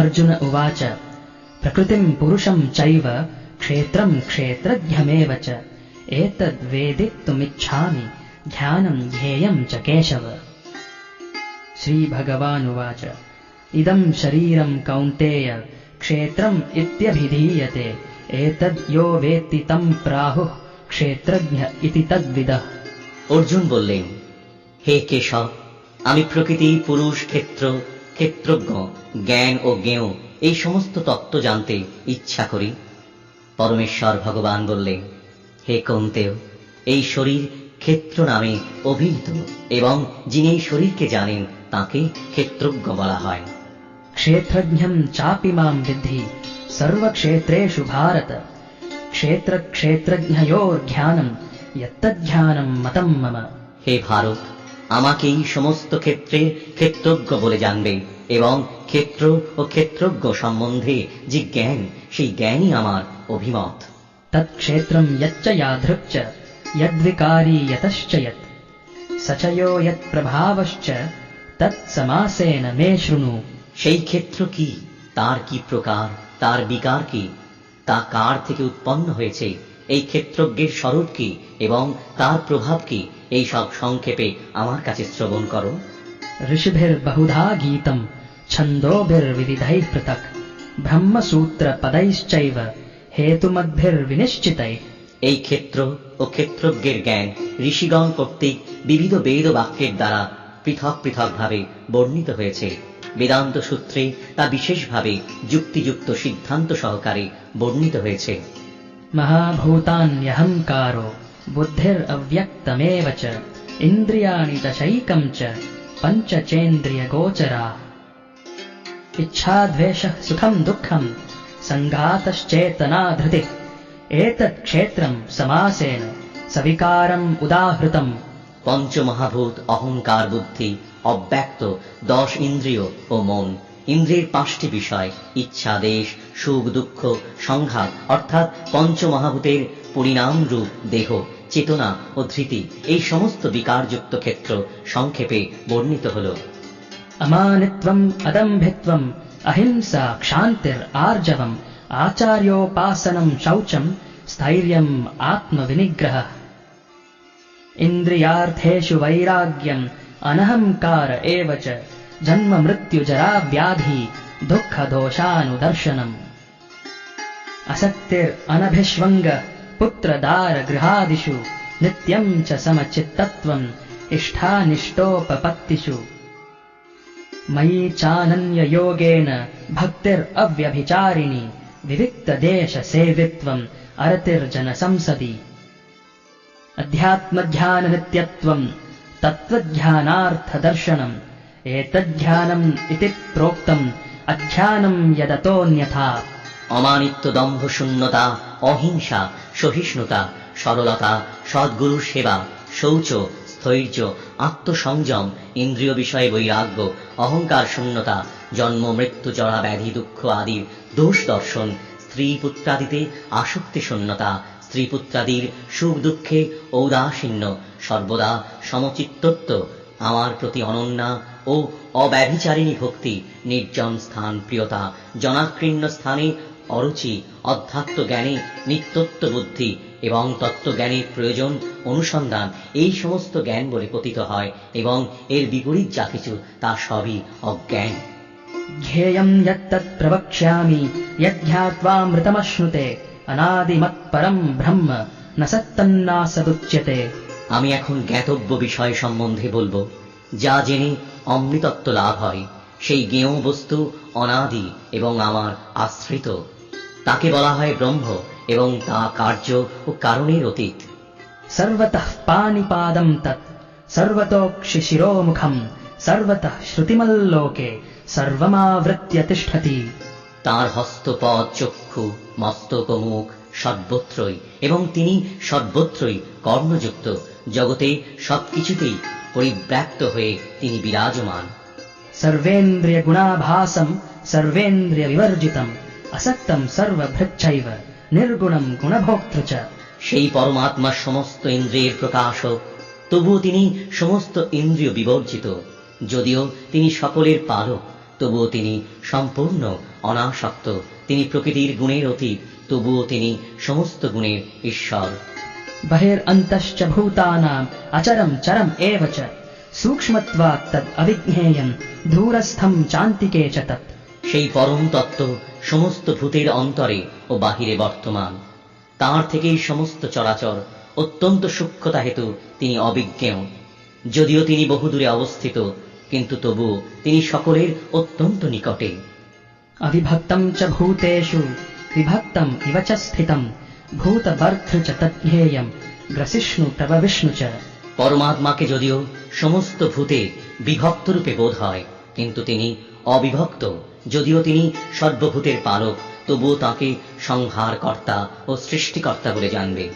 अर्जुन उवाच प्रकृतिम् पुरुषम् चैव क्षेत्रम् क्षेत्रज्ञमेव च एतद्वेदितुमिच्छामि ध्यानम् ध्येयम् च केशव श्रीभगवानुवाच इदम् शरीरम् कौन्तेय क्षेत्रम् इत्यभिधीयते एतद् यो वेत्ति तम् प्राहुः क्षेत्रज्ञ इति तद्विदः অর্জুন বললেন হে কেশব আমি প্রকৃতি পুরুষ ক্ষেত্র ক্ষেত্রজ্ঞ জ্ঞান ও জ্ঞেয় এই সমস্ত তত্ত্ব জানতে ইচ্ছা করি। পরমেশ্বর ভগবান বললে হে কন্তেও এই শরীর ক্ষেত্র নামে অভিহিত এবং যিনি এই শরীরকে জানেন তাকে ক্ষেত্রজ্ঞ বলা হয়। ক্ষেত্রজ্ঞম চাপি মাম বৃদ্ধি সর্বক্ষেত্রেষু ভারত। ক্ষেত্র ক্ষেত্রজ্ঞ জ্ঞানম মতম মম। হে ভারত আমাকেই সমস্ত ক্ষেত্রে ক্ষেত্রজ্ঞ বলে জানবে এবং ক্ষেত্র ও ক্ষেত্রজ্ঞ সম্বন্ধে যে জ্ঞান সেই জ্ঞানই আমার অভিমত तत्क्षेत्रम् यच्च यादृक् च यद्विकारी यतश्च यत् स च यो यत्प्रभावश्च तत्समासेन मे शृणु সেই ক্ষেত্র কি তার কি প্রকার তার বিকার কি তা কার থেকে উৎপন্ন হয়েছে এই ক্ষেত্রজ্ঞের স্বরূপ কি এবং তার প্রভাব কি এই সব সংক্ষেপে আমার কাছে শ্রবণ করো ऋषिभिर्बहुधा गीतम् छन्दोभिर्विविधैः पृथक् ब्रह्मसूत्रपदैश्चैव हेतुमद्भिर्विनिश्चितैः এই ক্ষেত্র ও ক্ষেত্রজ্ঞের জ্ঞান ঋষিগণ কর্তৃক বিবিধ বেদ ও বাক্যের দ্বারা পৃথক পৃথকভাবে বর্ণিত হয়েছে বেদান্ত সূত্রে তা বিশেষভাবে যুক্তিযুক্ত সিদ্ধান্ত সহকারে বর্ণিত হয়েছে महाभूतान्यहङ्कारो बुद्धिरव्यक्तमेव च इन्द्रियाणि दशैकम् च पञ्चचेन्द्रियगोचराः इच्छाद्वेषः सुखम् दुःखम् सङ्घातश्चेतना धृतिः एतत् क्षेत्रम् समासेन सविकारम् उदाहृतम् পঞ্চমহাভূত অহংকার বুদ্ধি অব্যক্ত দশ ইন্দ্রিয় ও মন ইন্দ্রিয়ের পাঁচটি বিষয় ইচ্ছা দেশ সুখ দুঃখ সংঘাত অর্থাৎ পঞ্চমহাভূতের পরিণাম রূপ দেহ চেতনা ও ধৃতি এই সমস্ত বিকারযুক্ত ক্ষেত্র সংক্ষেপে বর্ণিত হল अमानित्वम् अदम्भित्वम् अहिंसा क्षान्तिर्आर्जवम् आचार्योपासनम् शौचम् स्थैर्यम् आत्मविनिग्रहः इन्द्रियार्थेषु वैराग्यम् अनहङ्कार एव च जन्म मृत्युजरा व्याधि दुःखदोषानुदर्शनम् असक्तिरनभिष्वङ्ग पुत्रदारगृहादिषु नित्यम् च समचित्तत्वम् इष्टानिष्टोपपत्तिषु मयि चानन्ययोगेन भक्तिरव्यभिचारिणि विविक्तदेशसेवित्वम् अरतिर्जनसंसदि अध्यात्मध्याननित्यत्वम् तत्त्वध्यानार्थदर्शनम् एतज्ध्यानम् इति प्रोक्तम् अध्यानम् यदतोऽन्यथा অমানিত্য দম্ভ শূন্যতা অহিংসা, সহিষ্ণুতা, সরলতা, সদ্গুরু সেবা, শৌচ স্থৈর্য আত্মসংযম, ইন্দ্রিয় বিষয়ে বৈরাগ্য, অহংকার শূন্যতা, জন্ম, মৃত্যু, জরা, ব্যাধি, দুঃখ আদির দোষ দর্শন স্ত্রী পুত্রাদিতে আসক্তি শূন্যতা স্ত্রী পুত্রাদির সুখ দুঃখে ঔদাসীন্য, সর্বদা সমচিত্তত্ব, আমার প্রতি অনন্যা ও অব্যভিচারিণী ভক্তি, নির্জন স্থান প্রিয়তা জনাকীর্ণ স্থানে অরুচি অধ্যাত্ম জ্ঞানে নিত্যত্ব বুদ্ধি এবং তত্ত্বজ্ঞানের প্রয়োজন অনুসন্ধান এই সমস্ত জ্ঞান বলে কথিত হয় এবং এর বিপরীত যা কিছু তা সবই অজ্ঞান। ধ্যেয়ম যত্তৎ প্রবক্ষ্যামি যজ্ঞাত্বামৃতমশ্নুতে অনাদিমৎপরম ব্রহ্ম ন সত্যম না সদুচ্যতে। আমি এখন জ্ঞাতব্য বিষয় সম্বন্ধে বলব যা জেনে অমৃতত্ব লাভ হয়। সেই জ্ঞেয় বস্তু অনাদি এবং আমার আশ্রিত। তাকে বলা হয় ব্রহ্ম এবং তা কার্য ও কারণের অতীত। সর্বতঃ পানিপাদম তৎ সর্বতোক্ষি শিরোমুখম সর্বত শ্রুতিমল্লোকে সর্বমাবৃত্য তিষ্ঠতি। তাঁর হস্তপদ চক্ষু মস্তক মুখ সর্বত্রই এবং তিনি সর্বত্রই কর্মযুক্ত জগতে সবকিছুতেই পরিব্যাপ্ত হয়ে তিনি বিরাজমান। সর্বেন্দ্রিয় গুণাভাসম সর্বেন্দ্রিয় বিবর্জিতম অসত্যম সর্বভৃচ্ছৈব নির্গুণম গুণভোক্ত সেই পরমাত্মার সমস্ত ইন্দ্রিয়ের প্রকাশক তবুও তিনি সমস্ত ইন্দ্রিয় বিবর্জিত। যদিও তিনি সকলের পালক তবুও তিনি সম্পূর্ণ অনাসক্ত। তিনি প্রকৃতির গুণের অতীত তবুও তিনি সমস্ত গুণের ঈশ্বর। বহের অন্তশ্চ ভূতানাম আচরম চরম এব চ। সূক্ষ্মত্বাৎ তদ অবিজ্ঞেয়ম ধূরস্থম চান্তিকে চ তৎ। সেই পরম তত্ত্ব সমস্ত ভূতের অন্তরে ও বাহিরে বর্তমান। তার থেকেই সমস্ত চরাচর অত্যন্ত সূক্ষ্মতা হেতু তিনি অবিজ্ঞেয়। যদিও তিনি বহুদূরে অবস্থিত কিন্তু তবু তিনি সকলের অত্যন্ত নিকটে। অবিভক্তম চ ভূতেশু বিভক্তম ইব চ স্থিতম ভূতবর্থ চ তদ্ধ্যেয়ম গ্রসিষ্ণু তব বিষ্ণু চ। পরমাত্মাকে যদিও সমস্ত ভূতে বিভক্ত রূপে বোধ হয় কিন্তু তিনি অবিভক্ত। যদিও তিনি সর্বভূতের পালক তবুও তাকে সংহারকর্তা ও সৃষ্টিকর্তা বলে জানবে।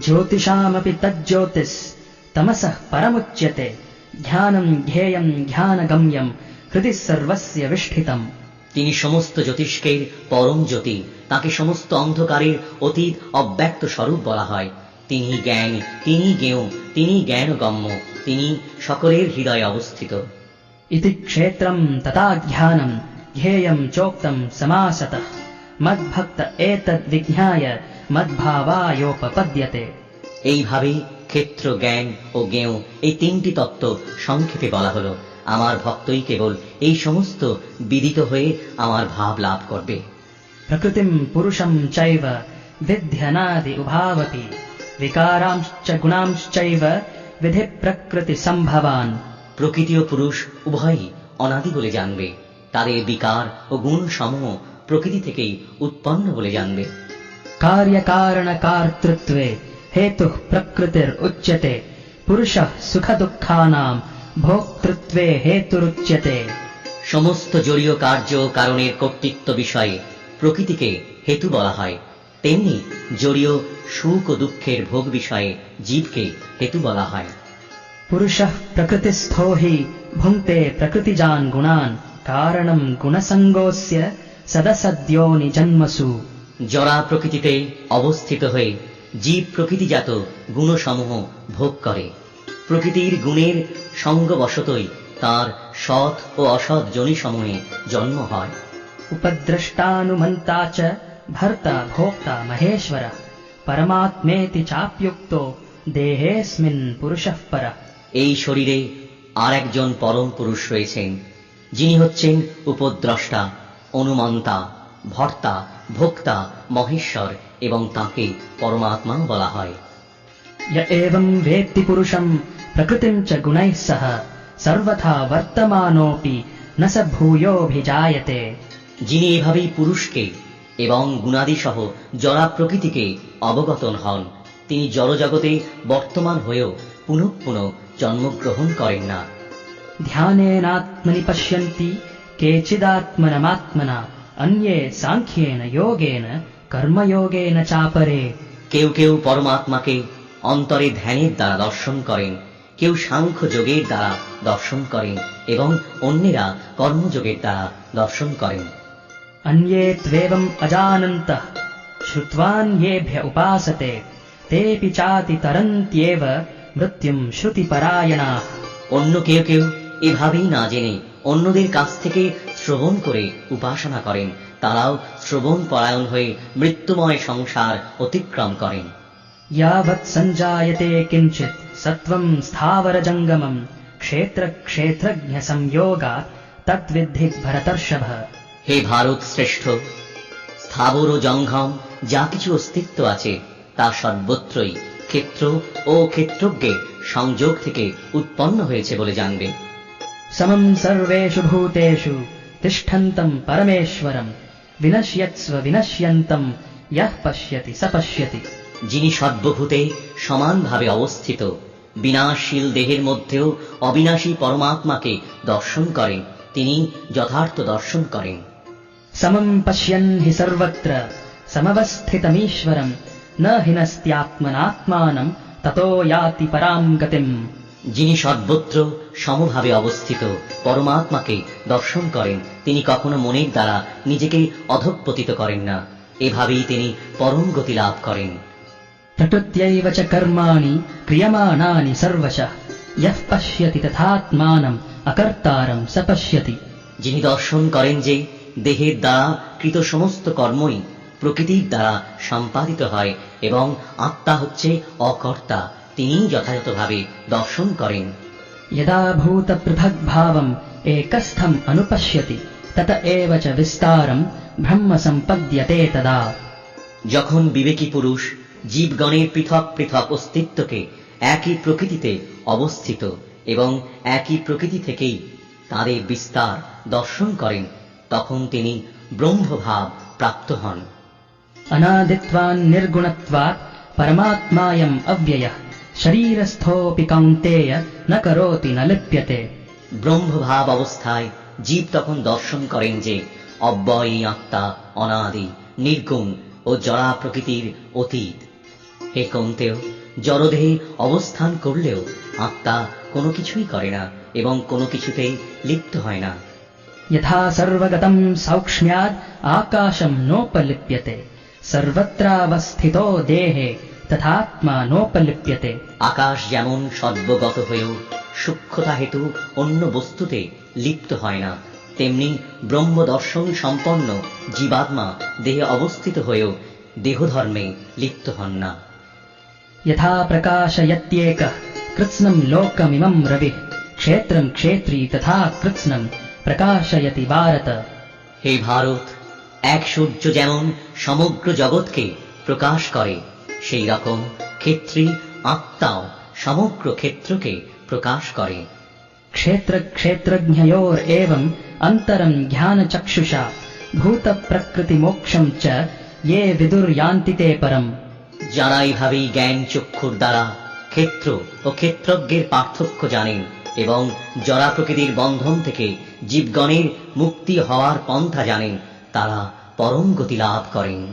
জ্যোতিষামপি তজ্জ্যোতিষ তমসঃ পরমুচ্যতে ধ্যানম ধ্যেয়ম ধ্যানগম্যম হৃদি সর্বস্য তিনি সমস্ত জ্যোতিষ্কের পরম জ্যোতি তাকে সমস্ত অন্ধকারের অতীত অব্যক্ত স্বরূপ বলা হয়। তিনি জ্ঞান তিনি জ্ঞেয় তিনি জ্ঞান গম্য তিনি সকলের হৃদয়ে অবস্থিত। ইতি ক্ষেত্রম তথা ধ্যানম ध्येयम् चोक्तम् समासतः मद्भक्त एतद्विज्ञाय मद्भावायोपपद्यते এইভাবেই ক্ষেত্র জ্ঞান ও জ্ঞেয় এই তিনটি তত্ত্ব সংক্ষেপে বলা হলো আমার ভক্তই কেবল এই সমস্ত বিদিত হয়ে আমার ভাব লাভ করবে प्रकृतिम् पुरुषम् चैव विध्यनादि उभावपि विकारांश्च गुणांश्चैव विधिप्रकृतिसम्भवान् প্রকৃতি ও পুরুষ উভয়ই অনাদি বলে জানবে তার বিকার ও গুণ সমূহ প্রকৃতি থেকেই উৎপন্ন বলে জানবে। কার্যকারণকার্তৃত্বে হেতু প্রকৃতির উচ্যতে পুরুষ সুখ দুঃখানাম ভোক্তৃত্বে হেতুরুচ্যতে সমস্ত জলীয় কার্য কারণের কর্তৃত্ব বিষয়ে প্রকৃতিকে হেতু বলা হয়। তেমনি জড়ীয় সুখ ও দুঃখের ভোগ বিষয়ে জীবকে হেতু বলা হয়। পুরুষ প্রকৃতিস্থ হি ভুঙ্গতে প্রকৃতিজান গুণান কারণম গুণসঙ্গস্য সদসদ্যো নিজন্মসু জরা প্রকৃতিতে অবস্থিত হয়ে জীব প্রকৃতিজাত গুণসমূহ ভোগ করে প্রকৃতির গুণের সঙ্গবশতই তার সৎ ও অসৎ জনিসমূহে জন্ম হয়। উপদ্রষ্টানুমন্তাচ ভর্তা ভোক্তা মহেশ্বর পরমাত্মেতি চাপ্যুক্ত দেহেস্মিন পুরুষ পর। এই শরীরে আর একজন পরম পুরুষ রয়েছেন। যিনি হচ্ছেন উপদ্রষ্টা অনুমান্তা ভর্তা ভোক্তা মহেশ্বর এবং তাকে পরমাত্মা বলা হয়। এবং ভেত্তি পুরুষম প্রকৃতিম চ গুণাই সহ সর্বথা বর্তমানোপি না স যিনি এভাবেই পুরুষকে এবং গুণাদিসহ জরা প্রকৃতিকে অবগতন হন তিনি জড়জগতে বর্তমান হয়েও পুনঃ পুনঃ জন্মগ্রহণ করেন না। ध्यानेनात्मनि पश्यन्ति केचिदात्मनमात्मना अन्ये साङ्ख्येन योगेन कर्मयोगेन चापरे কেউ কেউ পরমাত্মাকে অন্তরে ধ্যানের দ্বারা দর্শন করেন কেউ সাংখ্য যোগের দ্বারা দর্শন করেন এবং অন্যেরা কর্মযোগের দ্বারা দর্শন করেন अन्ये त्वेवम् अजानन्तः श्रुत्वान्येभ्य उपासते तेऽपि चातितरन्त्येव मृत्युम् श्रुतिपरायणाः অন্য কেউ কেউ এভাবেই না জেনে অন্যদের কাছ থেকে শ্রবণ করে উপাসনা করেন তারাও শ্রবণ পরায়ণ হয়ে মৃত্যুময় সংসার অতিক্রম করেন यावत् सञ्जायते किञ्चित् सत्त्वम् स्थावरजङ्गमम् क्षेत्रक्षेत्रज्ञसंयोगात् तद्विद्धि भरतर्षभ হে ভারত শ্রেষ্ঠ স্থাবর ও জঙ্গম যা কিছু অস্তিত্ব আছে তা সর্বত্রই ক্ষেত্র ও ক্ষেত্রজ্ঞের সংযোগ থেকে উৎপন্ন হয়েছে বলে জানবে समम् सर्वेषु भूतेषु तिष्ठन्तम् परमेश्वरम् विनश्यत्स्व विनश्यन्तम् यः पश्यति स पश्यति যিনি সর্বভূতে সমানভাবে অবস্থিত বিনাশশীল দেহের মধ্যেও অবিনাশী পরমাত্মাকে দর্শন করেন তিনি যথার্থ দর্শন করেন समम् पश्यन् हि सर्वत्र समवस्थितमीश्वरम् न हिनस्त्यात्मनात्मानम् ततो याति पराम् गतिम् যিনি সর্বত্র সমভাবে অবস্থিত পরমাত্মাকে দর্শন করেন তিনি কখনো মনের দ্বারা নিজেকে অধঃপতিত করেন না। এভাবেই তিনি পরম গতি লাভ করেন। চটুত্যৈব কর্মাণি ক্রিয়মাণানি সর্বশঃ ইয়ঃ পশ্যতি তথাত্মানম অকর্তারম স যিনি দর্শন করেন যে দেহের দ্বারা কৃত সমস্ত কর্মই প্রকৃতির দ্বারা সম্পাদিত হয় এবং আত্মা হচ্ছে অকর্তা। তিনিই যথাযথভাবে দর্শন করেন यदा भूतपृथग्भावम् एकस्थम् अनुपश्यति तत एव च विस्तारम् ब्रह्म सम्पद्यते तदा যখন বিবেকী পুরুষ জীবগণের পৃথক পৃথক অস্তিত্বকে একই প্রকৃতিতে অবস্থিত এবং একই প্রকৃতি থেকেই তাদের বিস্তার দর্শন করেন তখন তিনি ব্রহ্মভাব প্রাপ্ত হন अनादित्वान्निर्गुणत्वात् परमात्मायम् अव्ययः শরীরস্থোপি কৌন্তেয় ন করোতি না লিপ্যতে ব্রহ্মভাব অবস্থায় জীব তখন দর্শন করেন যে অব্যয়ী আত্মা অনাদি নির্গুণ ও জড়া প্রকৃতির অতীত। হে কন্তেও জড়দেহে অবস্থান করলেও আত্মা কোনো কিছুই করে না এবং কোনো কিছুতেই লিপ্ত হয় না। যথা সর্বগতম সৌক্ষ্ম্যাদ আকাশম নোপলিপ্যতে। সর্বত্রাবস্থিত দেহে তথাত্মা নোপলিপ্যতে আকাশ যেমন সর্বগত হয়েও সূক্ষ্মতা হেতু অন্য বস্তুতে লিপ্ত হয় না তেমনি ব্রহ্মদর্শন সম্পন্ন জীবাত্মা দেহে অবস্থিত হয়েও দেহধর্মে লিপ্ত হন না। যথা প্রকাশয়ত্যেক কৃৎস্নম লোকমিমম রবি ক্ষেত্রম ক্ষেত্রী তথা কৃৎস্নম প্রকাশয়তি ভারত হে ভারত এক সূর্য যেমন সমগ্র জগৎকে প্রকাশ করে সেই রকম ক্ষেত্রী আত্মাও সমগ্র ক্ষেত্রকে প্রকাশ করে क्षेत्रक्षेत्रज्ञयोरेवम् अन्तरम् ज्ञानचक्षुषा भूतप्रकृतिमोक्षम् च ये विदुर्यान्ति ते परम् যারা এইভাবেই জ্ঞান চক্ষুর দ্বারা ক্ষেত্র ও ক্ষেত্রজ্ঞের পার্থক্য জানেন এবং জরা প্রকৃতির বন্ধন থেকে জীবগণের মুক্তি হওয়ার পন্থা জানেন তারা পরম গতি লাভ করেন